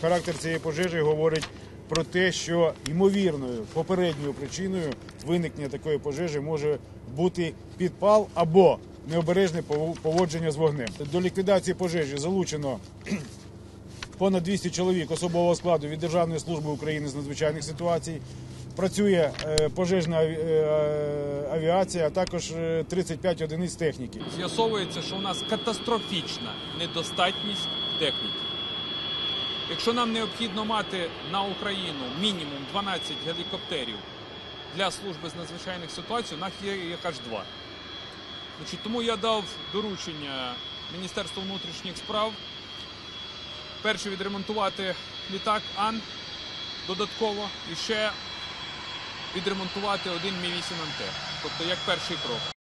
Характер цієї пожежі говорить про те, що ймовірною попередньою причиною виникнення такої пожежі може бути підпал або необережне пов- поводження з вогнем. До ліквідації пожежі залучено понад 200 чоловік особового складу від Державної служби України з надзвичайних ситуацій. Працює е, пожежна е, авіація, а також е, 35 одиниць техніки. З'ясовується, що у нас катастрофічна недостатність техніки. Якщо нам необхідно мати на Україну мінімум 12 гелікоптерів для служби з надзвичайних ситуацій, у нас є аж два. Значить, тому я дав доручення Міністерству внутрішніх справ перше відремонтувати літак Ан додатково і ще відремонтувати один Мі 8 МТ. Тобто як перший крок.